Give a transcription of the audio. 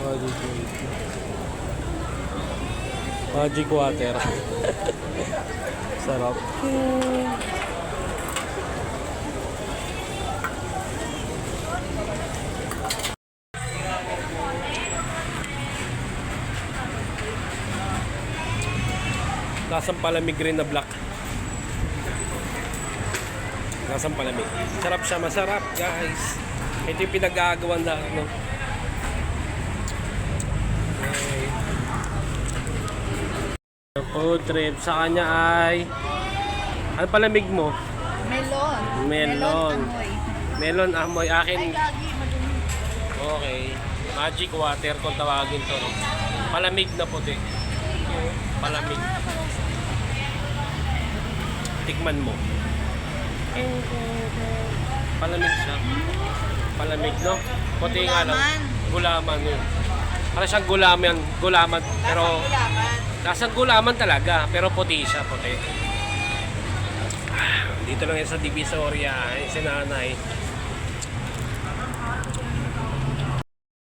Magic Magic water. Sarap. Lasang palamig rin na black. Lasang palamig. Sarap siya, masarap guys. Ito yung pinag-aagawan na ano. Okay. Ang Food trip sa kanya ay ano palamig mo? Melon. Melon. amoy. Melon amoy akin. Ay. Okay. Magic water kung tawagin to. Palamig na puti. Palamig. Tikman mo. Palamig siya. Palamig, no? Puti nga lang. Gulaman yun. Para siyang gulaman, gulaman. Pero, Gulaman. Lasang gulaman talaga. Pero puti siya, puti. Ah, Dito lang yan sa Divisoria, eh, si nanay.